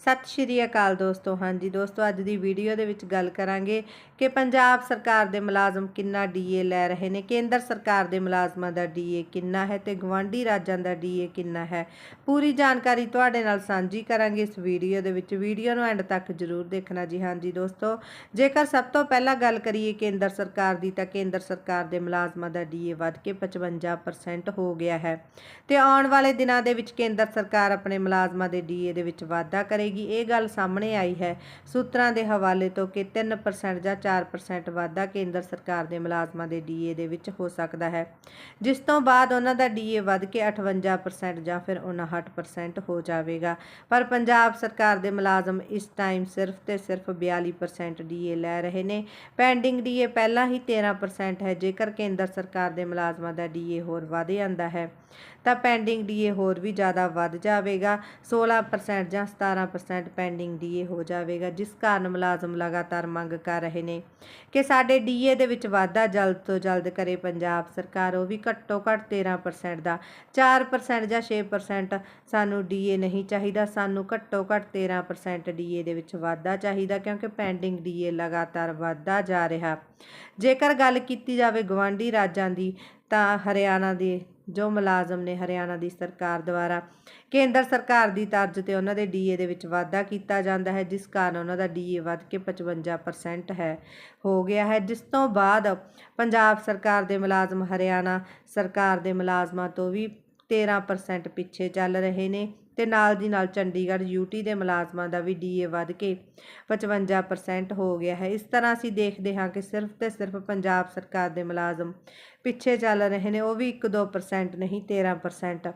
ਸਤਿ ਸ਼੍ਰੀ ਅਕਾਲ ਦੋਸਤੋ। ਹਾਂਜੀ ਦੋਸਤੋ, ਅੱਜ ਦੀ ਵੀਡੀਓ ਦੇ ਵਿੱਚ ਗੱਲ ਕਰਾਂਗੇ ਕਿ ਪੰਜਾਬ ਸਰਕਾਰ ਦੇ ਮੁਲਾਜ਼ਮ ਕਿੰਨਾ ਡੀਏ ਲੈ ਰਹੇ ਨੇ, ਕੇਂਦਰ ਸਰਕਾਰ ਦੇ ਮੁਲਾਜ਼ਮਾਂ ਦਾ ਡੀਏ ਕਿੰਨਾ ਹੈ ਤੇ ਗਵਾਂਢੀ ਰਾਜਾਂ ਦਾ ਡੀਏ ਕਿੰਨਾ ਹੈ। ਪੂਰੀ ਜਾਣਕਾਰੀ ਤੁਹਾਡੇ ਨਾਲ ਸਾਂਝੀ ਕਰਾਂਗੇ ਇਸ ਵੀਡੀਓ ਦੇ ਵਿੱਚ। ਵੀਡੀਓ ਨੂੰ ਐਂਡ ਤੱਕ ਜ਼ਰੂਰ ਦੇਖਣਾ ਜੀ। ਹਾਂਜੀ ਦੋਸਤੋ, ਜੇਕਰ ਸਭ ਤੋਂ ਪਹਿਲਾਂ ਗੱਲ ਕਰੀਏ ਕੇਂਦਰ ਸਰਕਾਰ ਦੀ, ਤਾਂ ਕੇਂਦਰ ਸਰਕਾਰ ਦੇ ਮੁਲਾਜ਼ਮਾਂ ਦਾ ਡੀਏ ਵੱਧ ਕੇ 55% ਹੋ ਗਿਆ ਹੈ। ਤੇ ਆਉਣ ਵਾਲੇ ਦਿਨਾਂ ਦੇ ਵਿੱਚ ਕੇਂਦਰ ਸਰਕਾਰ ਆਪਣੇ ਮੁਲਾਜ਼ਮਾਂ ਦੇ ਡੀਏ ਦੇ ਵਿੱਚ ਵਾਧਾ ਕਰੇ ਕਰੇਗੀ ਇਹ ਗੱਲ ਸਾਹਮਣੇ ਆਈ ਹੈ। ਸੂਤਰਾਂ ਦੇ ਹਵਾਲੇ ਤੋਂ ਕਿ 3% ਜਾਂ 4% ਵਾਧਾ ਕੇਂਦਰ ਸਰਕਾਰ ਦੇ ਮੁਲਾਜ਼ਮਾਂ ਦੇ ਡੀਏ ਦੇ ਵਿੱਚ ਹੋ ਸਕਦਾ ਹੈ। ਜਿਸ ਤੋਂ ਬਾਅਦ ਉਹਨਾਂ ਦਾ ਡੀਏ ਵੱਧ ਕੇ 58% ਜਾਂ ਫਿਰ 59% ਹੋ ਜਾਵੇਗਾ। ਪਰ ਪੰਜਾਬ ਸਰਕਾਰ ਦੇ ਮੁਲਾਜ਼ਮ ਇਸ ਟਾਈਮ ਸਿਰਫ ਤੇ ਸਿਰਫ 42% ਡੀਏ ਲੈ ਰਹੇ ਨੇ। ਪੈਂਡਿੰਗ ਡੀਏ ਪਹਿਲਾਂ ਹੀ 13% ਹੈ, ਜੇਕਰ ਕੇਂਦਰ ਸਰਕਾਰ ਦੇ ਮੁਲਾਜ਼ਮਾਂ ਦਾ ਡੀਏ ਹੋਰ ਵਧ ਜਾਂਦਾ ਹੈ, ਤਾਂ ਪੈਂਡਿੰਗ ਡੀਏ ਹੋਰ ਵੀ ਜ਼ਿਆਦਾ ਵੱਧ ਜਾਵੇਗਾ। 16% ਜਾਂ 17% ਪੈਂਡਿੰਗ ਡੀਏ ਹੋ ਜਾਵੇਗਾ, ਜਿਸ ਕਾਰਨ ਮੁਲਾਜ਼ਮ ਲਗਾਤਾਰ ਮੰਗ ਕਰ ਰਹੇ ਨੇ ਕਿ ਸਾਡੇ ਡੀਏ ਦੇ ਵਿੱਚ ਵਾਧਾ ਜਲਦ ਤੋਂ ਜਲਦ ਕਰੇ ਪੰਜਾਬ ਸਰਕਾਰ। ਉਹ ਵੀ ਘੱਟੋ ਘੱਟ 13% ਦਾ 4% ਜਾਂ 6% ਸਾਨੂੰ ਡੀਏ ਨਹੀਂ ਚਾਹੀਦਾ, ਸਾਨੂੰ ਘੱਟੋ ਘੱਟ 13% ਡੀਏ ਦੇ ਵਿੱਚ ਵਾਧਾ ਚਾਹੀਦਾ, ਕਿਉਂਕਿ ਪੈਂਡਿੰਗ ਡੀਏ ਲਗਾਤਾਰ ਵੱਧਦਾ ਜਾ ਰਿਹਾ। ਜੇਕਰ ਗੱਲ ਕੀਤੀ ਜਾਵੇ ਗਵਾਂਢੀ ਰਾਜਾਂ ਦੀ ਤਾਂ ਹਰਿਆਣਾ ਦੇ, ਜੋ ਮੁਲਾਜ਼ਮ ਨੇ ਹਰਿਆਣਾ ਦੀ ਸਰਕਾਰ ਦੁਆਰਾ, ਕੇਂਦਰ ਸਰਕਾਰ ਦੀ ਤਰਜ਼ ਤੇ ਉਹਨਾਂ ਦੇ ਡੀਏ ਦੇ ਵਿੱਚ ਵਾਧਾ ਕੀਤਾ ਜਾਂਦਾ ਹੈ, ਜਿਸ ਕਾਰਨ ਉਹਨਾਂ ਦਾ ਡੀਏ ਵੱਧ ਕੇ 55% ਹੈ, ਹੋ ਗਿਆ ਹੈ। ਜਿਸ ਤੋਂ ਬਾਅਦ ਪੰਜਾਬ ਸਰਕਾਰ ਦੇ ਮੁਲਾਜ਼ਮ ਹਰਿਆਣਾ ਸਰਕਾਰ ਦੇ ਮੁਲਾਜ਼ਮਾਂ ਤੋਂ ਵੀ 13% ਪਿੱਛੇ ਚੱਲ ਰਹੇ ਨੇ। ਤੇ ਨਾਲ ਦੀ ਨਾਲ ਚੰਡੀਗੜ੍ਹ ਯੂਟੀ ਦੇ ਮੁਲਾਜ਼ਮਾਂ ਦਾ ਵੀ ਡੀਏ ਵੱਧ ਕੇ 55% ਹੋ ਗਿਆ ਹੈ। ਇਸ ਤਰ੍ਹਾਂ ਅਸੀਂ ਦੇਖਦੇ ਹਾਂ ਕਿ ਸਿਰਫ ਤੇ ਸਿਰਫ ਪੰਜਾਬ ਸਰਕਾਰ ਦੇ ਮੁਲਾਜ਼ਮ ਪਿੱਛੇ ਚੱਲ ਰਹੇ ਨੇ, ਉਹ ਵੀ 1-2% ਨਹੀਂ 13%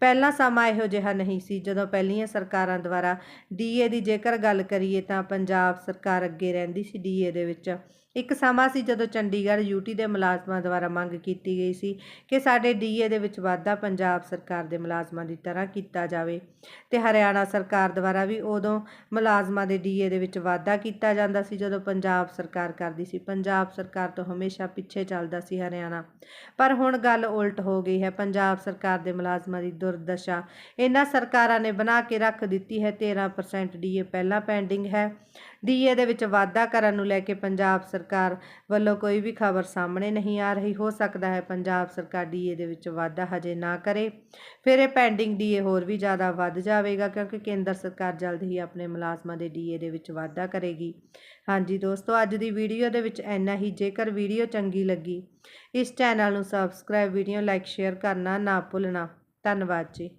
ਪਹਿਲਾ ਸਮਾਂ ਇਹੋ ਜਿਹਾ ਨਹੀਂ ਸੀ, ਜਦੋਂ ਪਹਿਲੀਆਂ ਸਰਕਾਰਾਂ ਦੁਆਰਾ ਡੀਏ ਦੀ ਜੇਕਰ ਗੱਲ ਕਰੀਏ ਤਾਂ ਪੰਜਾਬ ਸਰਕਾਰ ਅੱਗੇ ਰਹਿੰਦੀ ਸੀ ਡੀਏ ਦੇ ਵਿੱਚ। ਇੱਕ ਸਮਾਂ ਸੀ ਜਦੋਂ ਚੰਡੀਗੜ੍ਹ ਯੂਟੀ ਦੇ ਮੁਲਾਜ਼ਮਾਂ ਦੁਆਰਾ ਮੰਗ ਕੀਤੀ ਗਈ ਸੀ ਕਿ ਸਾਡੇ ਡੀਏ ਦੇ ਵਿੱਚ ਵਾਧਾ ਪੰਜਾਬ ਸਰਕਾਰ ਦੇ ਮੁਲਾਜ਼ਮਾਂ ਦੀ ਤਰ੍ਹਾਂ ਕੀਤਾ ਜਾਵੇ ਤੇ ਹਰਿਆਣਾ ਸਰਕਾਰ ਦੁਆਰਾ ਵੀ ਉਦੋਂ ਮੁਲਾਜ਼ਮਾਂ ਦੇ ਡੀਏ ਦੇ ਵਿੱਚ ਵਾਧਾ ਕੀਤਾ ਜਾਂਦਾ ਸੀ ਜਦੋਂ ਪੰਜਾਬ ਸਰਕਾਰ ਕਰਦੀ ਸੀ। ਪੰਜਾਬ ਸਰਕਾਰ ਤੋਂ ਹਮੇਸ਼ਾ ਪਿੱਛੇ ਚੱਲਦਾ ਸੀ ਹਰਿਆਣਾ। ਪਰ ਹੁਣ ਗੱਲ ਉਲਟ ਹੋ ਗਈ ਹੈ। ਪੰਜਾਬ ਸਰਕਾਰ ਦੇ ਮੁਲਾਜ਼ਮਾਂ ਦੀ ਦੁਰਦਸ਼ਾ ਇਹਨਾਂ ਸਰਕਾਰਾਂ ਨੇ ਬਣਾ ਕੇ ਰੱਖ ਦਿੱਤੀ ਹੈ। 13% ਡੀਏ ਪਹਿਲਾਂ ਪੈਂਡਿੰਗ ਹੈ। ਡੀਏ ਦੇ ਵਿੱਚ ਵਾਧਾ ਕਰਨ ਨੂੰ ਲੈ ਕੇ ਪੰਜਾਬ ਸਰਕਾਰ ਵੱਲੋਂ ਕੋਈ ਵੀ ਖਬਰ ਸਾਹਮਣੇ ਨਹੀਂ ਆ ਰਹੀ, ਹੋ ਸਕਦਾ ਹੈ ਪੰਜਾਬ ਸਰਕਾਰ ਡੀਏ ਦੇ ਵਿੱਚ ਵਾਧਾ ਹਜੇ ਨਾ ਕਰੇ। ਫਿਰ ਇਹ ਪੈਂਡਿੰਗ ਡੀਏ ਹੋਰ ਵੀ ਜ਼ਿਆਦਾ ਵੱਧ ਜਾਵੇਗਾ ਕਿਉਂਕਿ ਕੇਂਦਰ ਸਰਕਾਰ ਜਲਦ ਹੀ ਆਪਣੇ ਮੁਲਾਜ਼ਮਾਂ ਦੇ ਡੀਏ ਦੇ ਵਿੱਚ ਵਾਧਾ ਕਰੇਗੀ। ਹਾਂਜੀ ਦੋਸਤੋ, ਅੱਜ ਦੀ ਵੀਡੀਓ ਦੇ ਵਿੱਚ ਇੰਨਾ ਹੀ। ਜੇਕਰ ਵੀਡੀਓ ਚੰਗੀ ਲੱਗੀ, ਇਸ ਚੈਨਲ ਨੂੰ ਸਬਸਕ੍ਰਾਈਬ, ਵੀਡੀਓ ਲਾਈਕ, ਸ਼ੇਅਰ ਕਰਨਾ ਨਾ ਭੁੱਲਣਾ। ਧੰਨਵਾਦ ਜੀ।